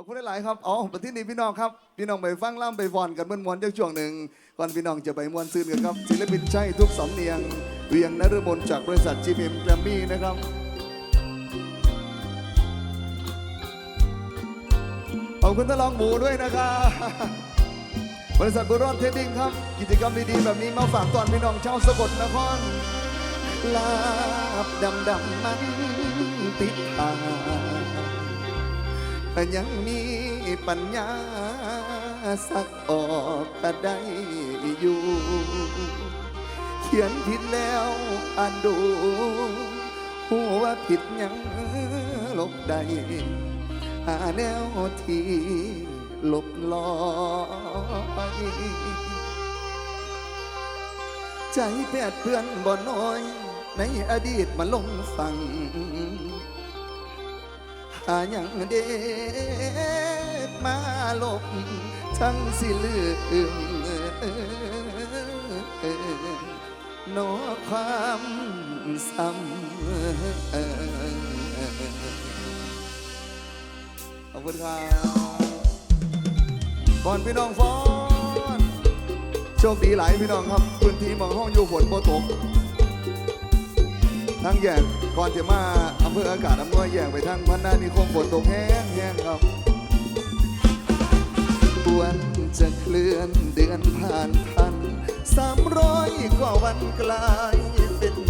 ขอบคุณหลายๆครับอ๋อประเทศนี้พี่น้องครับ พี่น้องไปฟังล่ำไปฟอนกันมวนๆจักช่วงหนึ่ง ก่อนพี่น้องจะไปมวนซื่นกันครับ ศิลปินใช่ทุกสำเนียง เวียงนฤมลจากบริษัทจีพีเอ็มแกรมมี่นะครับขอบคุณท่านรองหมูด้วยนะครับบริษัทบุรอดเทดดิ้งครับ กิจกรรมดีๆแบบนี้มาฝากตอนพี่น้องชาวสกลนครลาบดำดำมันติดตา ยังมีปัญญาสักออกก็ได้อยู่ เขียนผิดแล้วอ่านดูหัวผิดยังลบได้หาแนวที่ลบลอยใจแปดเพื่อนบ่น้อย ในอดีตมาลงฟัง หาอย่างเด็ดมาลบทั้งสิลืมโนความซ้ำขอบคุณครับบอนพี่น้องฟอน โชคดีหลายพี่น้องครับพื้นที่มองห้องอยู่ฝนบ่ตก ทั้งแยกก่อนจะมาอำเภออากาศอำนวยแยกไปทางพันนานิคมฝนตกแห้งแห้งครับวันจะเคลื่อนเดือนผ่านพันสามร้อยกว่าวันกลายเป็น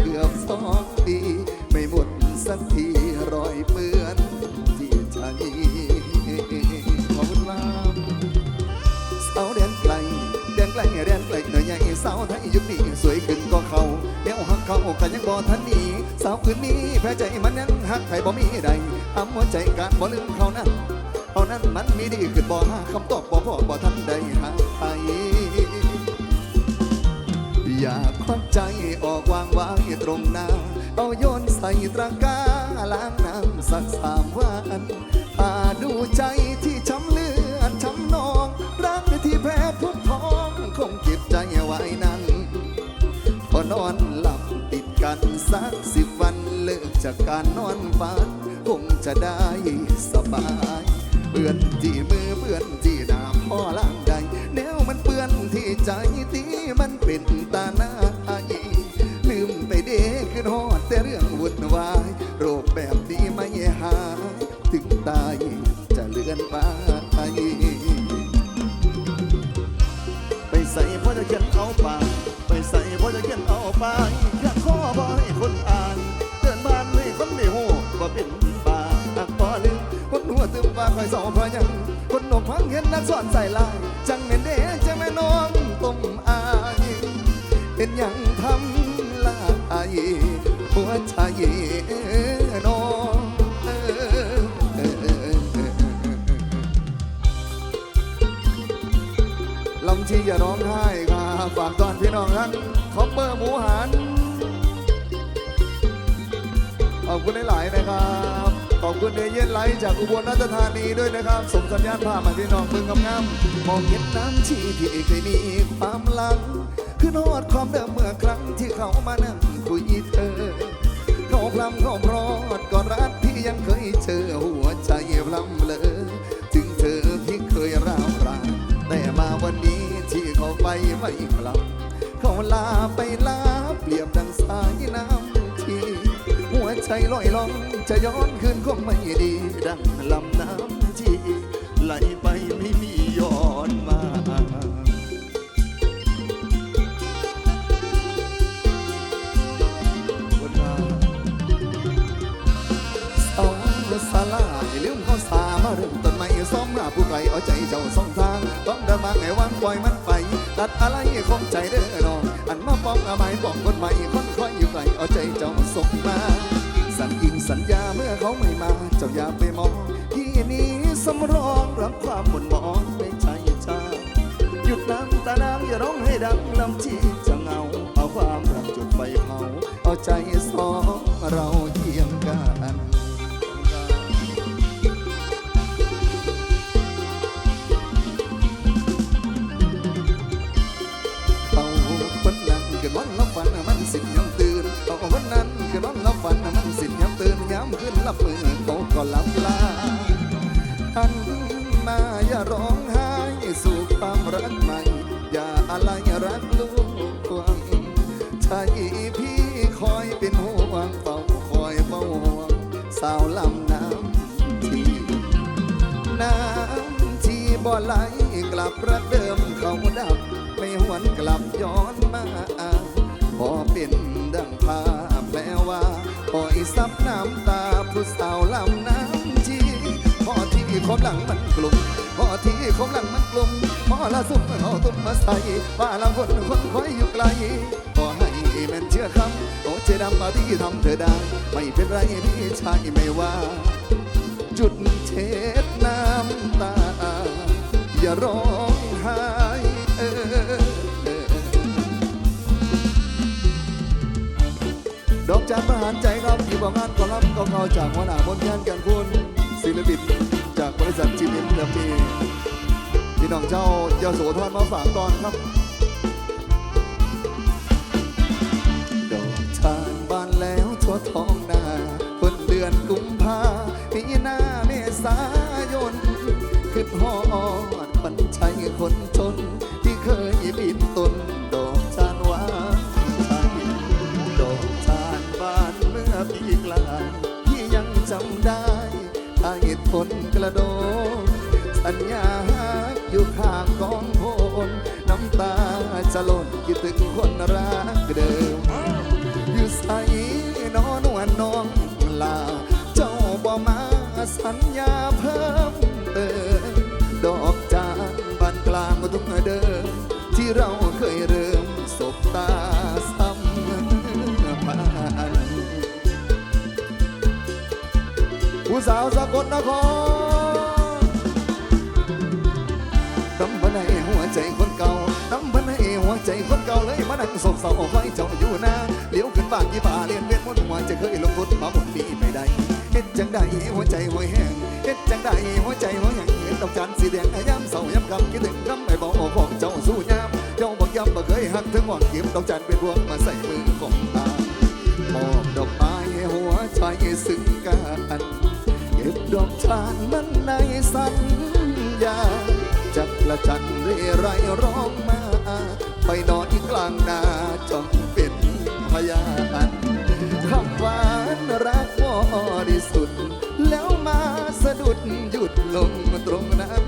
เกือบสองปีไม่หมดสักทีรอยเปื้อนที่ใจขอบคุณมสาวแดนไกลแดนไกลแดนไกลหน่อยใหญ่สาวไทยยุคนี้สวยขึ้นก็เขาเดี๋ยวหักเขากันยังบ่ทันนี้สาวคืนนี้แพ้ใจมันยังหักใครบ่มีใดทำหัวใจการบ่ลืมเขานั้นเอานั้นมันมีดีขึ้นบ่หาคำตอบบ่พอบ่ทันได้หาไป อยากควักใจออกวางไว้ตรงหน้า เอาโยนใส่ตะกร้าล้างน้ำสักสามวันถ้าดูใจที่ช้ำเลือดช้ำนองรักที่แพ้ทุกท้องคงเก็บใจไว้นั้นพอนอนหลับติดกันสักสิบวันเลิกจากการนอนฝันคงจะได้สบายเปื้อนที่มือเปื้อนที่หน้าพ่อล่าง ใจตีมันเป็นตาหน้าอลืมไปเด้คือฮอดแต่เรื่องวุ่นวายโรคแบบนี้ไม่หายถึงตายจะเลื่อนไปไปใส่พ่อจะเขียนเอาไปไปใส่พ่อจะเขียนเอาไปอยากขอบ่ให้คนอ่านเดินบ้านให้คนไม่หูว่าเป็นบาอักพอลืมคนหัวตึมว่าคอยสองพราะยังคนหนกพังเห็นนักสอนใส่ลายจังเม็นเดจังแม่น้อง เป็นยังทำลายหัวใจน้องลำชีอย่าร้องไห้ครับฝากตอนพี่น้องทั้งคอปเปอร์หมูหันขอบคุณหลายๆนะครับ ขอบคุณเอเย่นไลท์จากอุบลราชธานีด้วยนะครับ สมสัญญาณภาพมาพี่น้องเมืองกำงามมองเห็นน้ำชีที่เคยมีความหลัง คือโนดความเดิมเมื่อครั้งที่เขามานั่งคุยเธอเขาพลำเขาพรอดก่อนรักที่ยังเคยเจอหัวใจพลำเลอถึงเธอที่เคยร้าวรานแต่มาวันนี้ที่เขาไปไม่กลับ เขาลาไปลาเปรียบดังสายน้ำที่หัวใจลอยล่องจะย้อนคืนคงไม่ดี ดังลำน้ำที่ไหลไปไม่มี ผู้ไกลเอาใจเจ้าสองทาง ต้องเดินมาไงวางปล่อยมันไป ตัดอะไรคงใจเด้อน้อง อันมาป้องอาไม้ป้องคนใหม่คนคอยอยู่ไกลเอาใจเจ้าส่งมาสัญญิงสัญญาเมื่อเขาไม่มา เจ้าอย่าไปมองที่นี้สำรองรับความหม่นหมองไม่ใช่ชาหยุดน้ำตานางอย่าร้องให้ดังลำชีจะเงาเอาความรักจุดไฟเผาเอาใจสองเราเยี่ยงกัน นนนั้นเกิดวันละฝันมันสิบยามตื่นยามขึ้นรับมือเขาก็ลับลาหันมาอย่าร้องไห้สู่ความรักใหม่ อย่าอะไรรักลูกวงชายพี่คอยเป็นห่วงเฝ้าคอยเฝ้าห่วงสาวลำน้ำทีน้ำที่บ่ไหลกลับระเดิมเขาดับ ไม่หวนกลับย้อนมาพอเป็นดังพา ปล่ซับน้ำตาผู้สาวลำน้ำจีพอที่คมหลังมันกลุ่มพอที่คมหลังมันกลุ่มพอละซุ่มเอาตุ้มมาใส่ว่าลำคนคนคอยอยู่ไกลขอให้แม่นเชื่อคำโอเจดำมาที่ทำเธอได้ ไม่เป็นไรพี่ชายไม่ว่า จุดเช็ดน้ำตา อย่าร้อง ดอกจานประหารใจครับที่บอกงานก็รับก็เขาจากหัวหน้าบนงานกันคุณศิลปินจากบริษัทจีเอ็มเดมีพี่น้องเจ้ายาโสธรมาฝากตอนครับ ดอกชานบานแล้วทั่วท้องนาต้นเดือนกุมภาปีหน้าเมษายนขึ้นหอดปันชัยคนจน ระโดดสัญญาอยู่ข้างกองโพนน้ำตาจะหล่นคิดถึงคนรักเดิม อยู่ใส่นอนวันน้องลา เจ้าบ่มาสัญญาเพิ่มเติมดอกจานบานกลางทุกเดิม ที่เราเคยเริ่มสบตาซ้ำผ่านผู้สาวสกลนคร เลยมานั่งโศกเศร้าคอยเจ้าอยู่นาเลี้ยวขึ้นบ้านที่ป่าเลียนเวียนมนต์หัวจะเคยลงทุนมาหมดปีไม่ได้เฮ็ดจังใดหัวใจหัวแห้งเฮ็ดจังใดหัวใจหัวแห้งเห็นดอกจันทร์สีแดงยามเศร้ายามคำคิดถึงคำไม่บอกของเจ้าสู้ยามเจ้าบอกย้ำบ่เคยหักถึงหวังเก็บดอกจันทร์เป็นพวงมาใส่มือของตามอบดอกไม้หัวใจซึ้งกันเก็บดอกจานมันในสัญญาจักละจันเรไรร้องมาไปนอน กลางนาจองเป็นพยานคำหวานรักบริสุทธิ์แล้วมาสะดุดหยุดลงตรงนั้น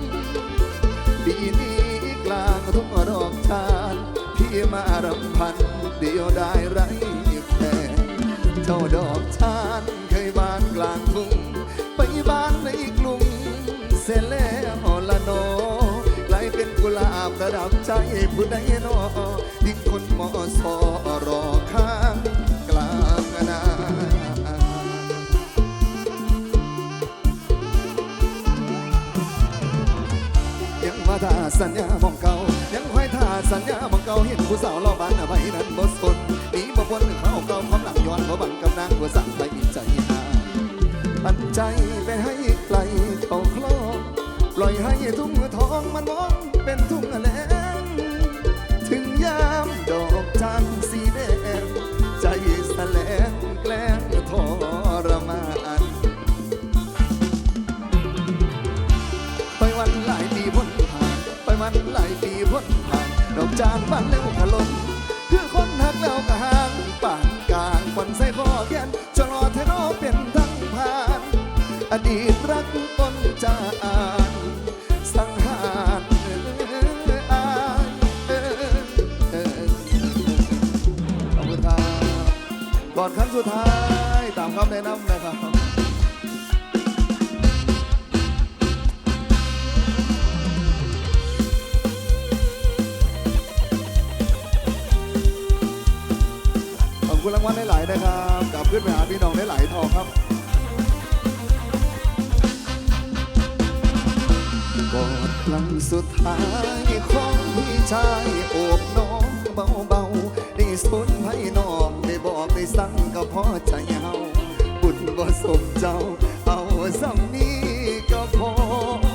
ปีนี้กลางทุ่งดอกทานพี่มารำพันเดียวได้ไรแฟนเจ้าดอกชานเคยบานกลาง ระดับใจผู้ใดนอยิ่งคนมอสอรอข้างกลางนายังมาท่าสัญญามองเก่ายังคอยท่าสัญญามองเก่าเห็นผู้สาวรอบ้านอะไรนั้นบ่สนหนีบ่พ้นเขาเก่าความหลังย้อนบ่บังกำนางบ่สั่งไปใจหาปันใจไปให้ไกลเขาคลอปล่อยให้ทุ่งทองมันมอง จานบ้านเร็วขลนคือคนหักแล้วก็ห่างป่านกลางคนใส่ข้อแขนจะรอเทนอเป็นทั้งผ่าน อดีตรักต้นจานสังหารขอบคุณครับก่อนครั้งสุดท้ายตามคำแนะนำนะครับางวัลหลายๆนะครับกลับขึ้นไปหาพี่น้องได้หลายทองครับกอดครั้งสุดท้ายของพี่ชายโอบน้องเบาๆได้สนให้น้องได้บอกได้สั่งก็พอใจเฮาบุญบ่สมเจ้าเอาสำนี้ก็พอ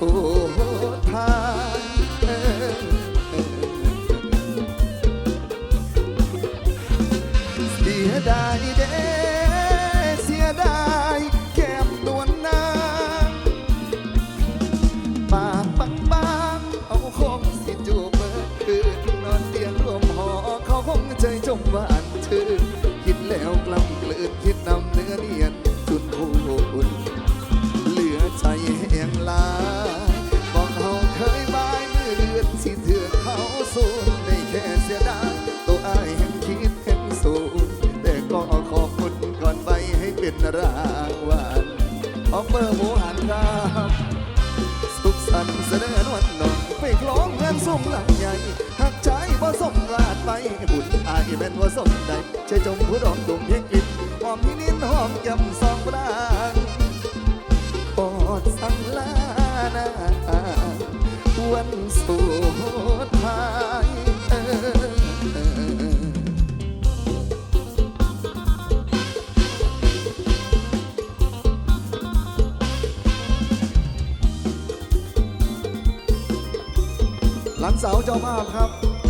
สุทายเสียดายเด้เสียดายแก้มนวลนางปากบางบางเอาคงสิจูบเมื่อคืนนอนเตียงร่วมหอเขาคงใจจมหวานชื่นคิดแล้วกล้ำกลืนคิดนำ รางวัลออกเบอร์หมูหันครับสุขสันต์เสนอนวันนองไปคล้องเงินส่งหลังใหญ่หักใจบ่สมลาดไปบุญอายแม่นว่าสมใดใช้จมผู้ดอกดุมเพียงกินหอมที่นินหอมยำซอ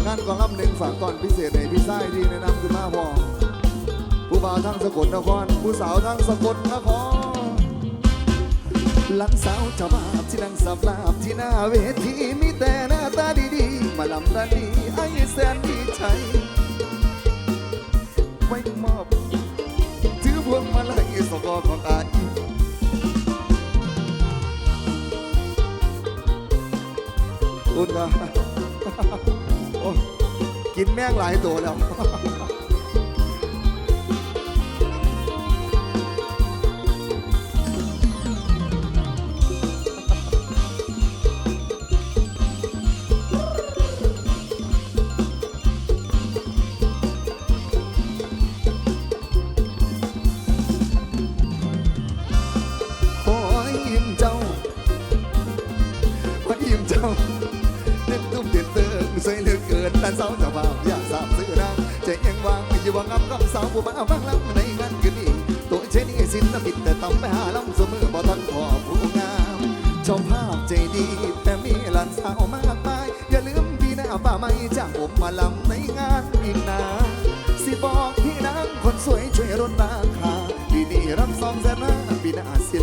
งานกองรับหนึ่งฝากก่อนพิเศษในพี่ไส้ที่แนะนำขึ้นมาพอผู้บ่าวทั้งสกลนคร ผู้สาวทั้งสกลนครหลังสาวจ้าภาพที่นั่งสับลาบที่หน้าเวทีมีแต่หน้าตาดีๆ มาลำดาดีไอ้แสนดีใจไว้มอบถือพวงมาลัยสกอของไอายคุณครับโอ้ กินแม่งหลายตัวแล้ว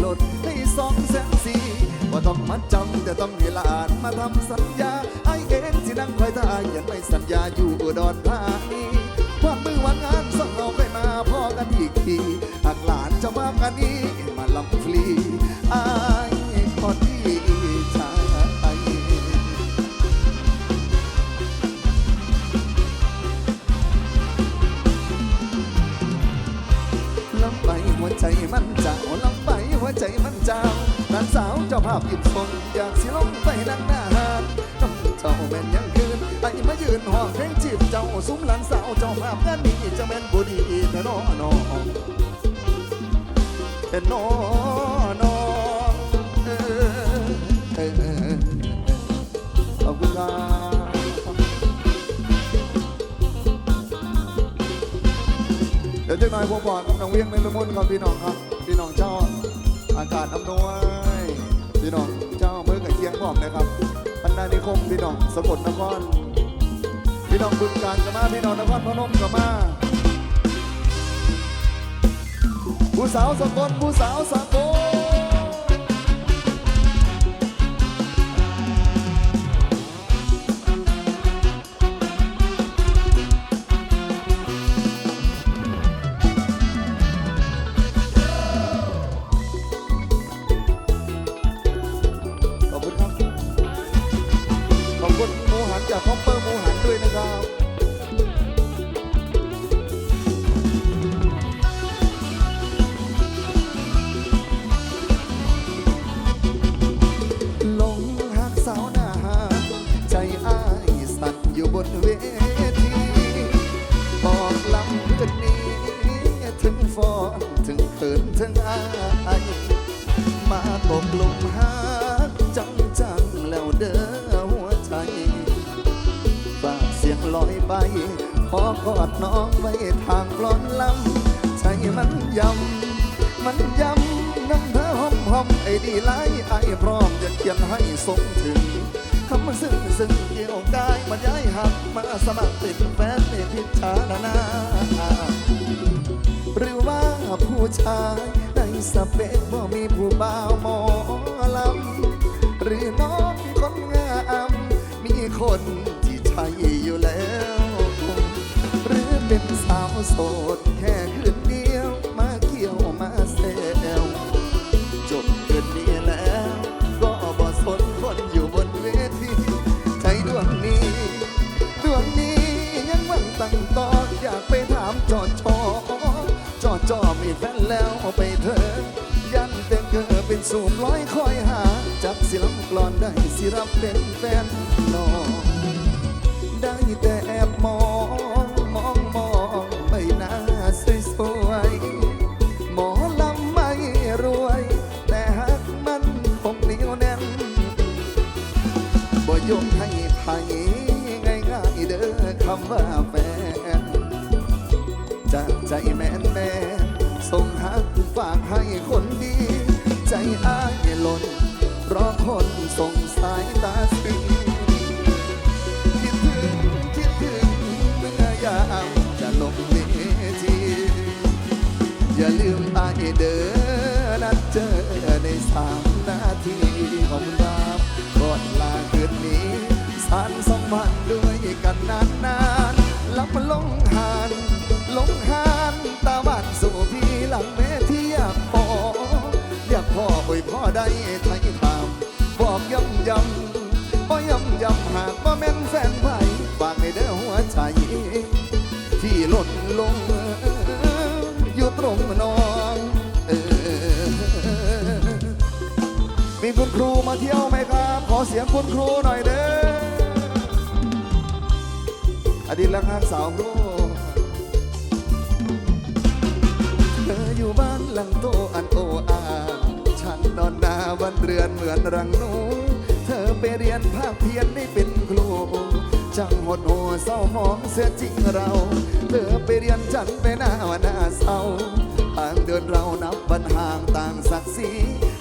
ลดให้สองแสนสี่ว่าต้องมัดจำแต่ต้องให้หลานมาทำสัญญาไอเองสินั่งคอยท่ายันไม่สัญญาอยู่อุดรธานีความมือวันงานส่งเอาไปมาพ่อกันอีกทีหากหลานจะมากันนี้ ใจมันเจ้าหลานสาวเจ้าภาพหยิบทนอยากสิลงไปนั่งหน้าหาดน้ำเจ้าแม่นยังคืนไอ้มายืนห้องเพลงจีบเจ้าซุ้มหลานสาวเจ้าภาพงานนี้จะแม่นบุดีแต่น้อน้องแต่น้อน้องเออเออเออขอบคุณครับเดี๋ยวจะหน่อยผมบอกกับน้องเวียงในละมุนกับพี่น้องครับ กาศอำนวย พี่น้องเจ้ามือกับเคียงบอกนะครับพันนานิคมพี่น้องสกลนคร พี่น้องบึงการกับมาพี่น้องนครพนมกับมาผู้สาวสกลผู้สาวสก ขอกอดน้องไว้ทางกลอนลำใจมันยำ มันยำน้ำเธอหอมหอมไอ้ดีไลไอ้พร้อมจะเขียนให้ส่งถึงคำซึ้งซึ้งเกี่ยวกายมันย้ายหักมาสมัครติดแฟนในพิจารณาหรือว่าผู้ชายในสเปคบ่มีผู้บ่าวหมอลำ หรือน้องคนงามมีคนที่ใช่อยู่ เป็นสาวโสด แค่คืนเดียวมาเกี่ยวมาเซลจบคืนนี้แล้ว ก็บ่สนคนอยู่บนเวที ใจดวงนี้ ดวงนี้ยังหวังตั้งต่ออยากไปถามจอจอจอจอมีแฟนแล้วเอาไปเถอะยันแต่เกิดเป็นสูบร้อยคอยหา จักสิลำกลอนได้สิรับเป็นแฟนนอง ใจแม่นแม่ส่งหักฝากให้คนดี ใจอายหล่นเพราะคนส่งสายตาสีคิดถึงคิดถึงเมื่อยามจะลงเวทีอย่าลืมอายเด้อนัดเจอในสามนาทีขอบคุณครับก่อนลาคืนนี้สานสองพันด้วยกันนานนานๆลับลง ได้ไทถาม บอกย้ำย้ำบ่ย้ำย้ำหากว่าแม่นแฟนไผฝากในเด้อหัวใจ ที่หล่นลง อยู่ตรงน้องเออมีคุณครูมาเที่ยวไหมครับ ขอเสียงคุณครูหน่อยเด้ออดีตและข้างสาวครูเธออยู่บ้านหลังโตอันโออา นอนหน้าบ้านเรือนเหมือนรังหนู เธอไปเรียนภาคเพียนได้เป็นครูจังหดหัวเศร้าหองเสียจริงเรา เธอไปเรียนฉันไปหน้าวันหน้าเศร้าทางเดินเรานับบันห่างต่างศักดิ์ศรี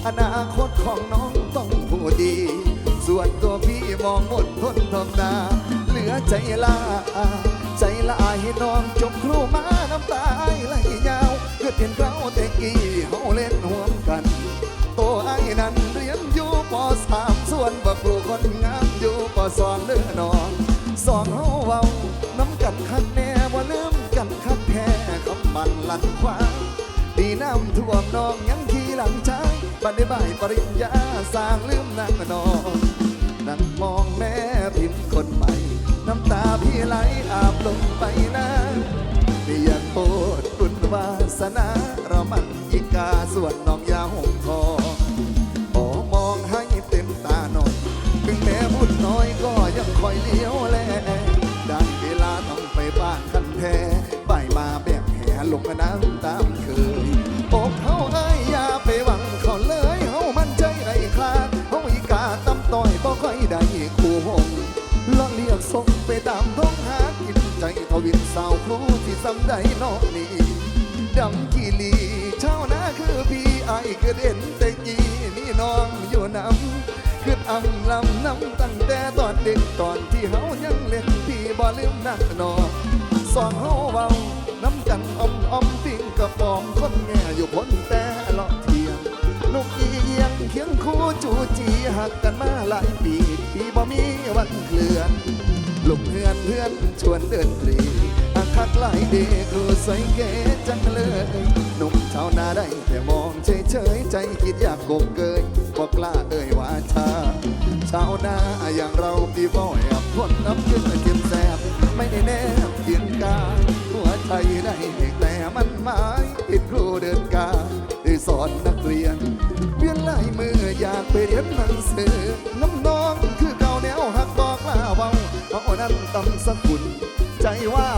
อนาคตของน้องต้องผู้ดี ส่วนตัวพี่มองหมดทนทำนาเหลือใจลาใจละอายให้น้องจบครูมาน้ำตาไหลยาว เกิดเห็นเราแต่กี้เฮาเล่นห่วมกัน ตัวไอ้นั้นเรียนอยู่ปสามส่วนบักครูคนงามอยู่ปสองเด้อน้องสองเฮาเว้าน้ำกันคักแน่บ่าลืมกันคักแท้คำมันลันควางดีน้ำท่วมน้องยังขี่หลังช้างบันได้บ่ายปริญญาสร้างลืมนางนองนั่งมองแม่พิมพ์คนใหม่ น้ำตาพี่ไหลอาบลงไปนะไม่อยากโทษบุญ วาสนาเรามันยิกาส่วนน้องยาหงทองขอมองให้เต็มตาหน่อยถึงแม้บุญน้อยก็ยังคอยเลี้ยวแลแท้ไปมาแบบแห่ลงน้ำตามเคยอกเขาเอ้ยยาไปหวังเขาเลยเฮามันใจไรค่าเฮาอีกาตำต้อยบ่ค่อยได้คู่หงลองเรียกส่งไปตามท้องหากินใจทวินสาวครูที่สำใดนอกนี้ ดำกี่ลีเช่านาคือพี่ไอคือเด่นแต่กี้มีน้องอยู่น้ำคืออังลำน้ำตั้งแต่ตอนเด็กตอนที่เฮายังเล็กพี่บ่ลืมนักนอนสองเฮาเบาน้ำกันอมอมปิ้งกระปอมคนแง่อยู่พ้นแต่เลาะเทียงลูกอีเอียงเคียงคู่จูจีหักกันมาหลายปีพี่บ่มีวันเคลื่อนลูกเพื่อนเพื่อนชวนเดินตรี พักหลายเดครูใส่เก๋จังเลยหนุ่มชาวนาได้แต่มองเฉยเฉยใจคิดอยากโกงเกยบอกกล้าเอ่ยว่าชาชาวนาอย่างเราที่บ่อยอับคนน้ำขึ้นเจ็บแสบไม่ได้แนบเพียงกาหัวใจได้แต่มันหมายผิดครูเดินกาได้สอนนักเรียนเวียนลายมืออยากไปเรียนหนังสือน้ำนองคือเก่าแนวหักบอกลาเบาเอานั้นตำสกุลใจว่า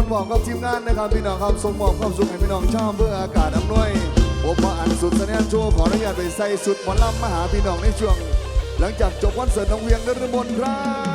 นรมนบอกกับทีมงานนะครับพี่น้องครับส่งมอบความสุขให้พี่น้องชาวอบเพื่ออากาศอำนวยผมมาอันสุดแสดงโชว์ขออนุญาตไปใส่สุดหมอลำมหาพี่น้องในช่วง หลังจากจบวันเสิร์ตน้องเวียงนรมนครับ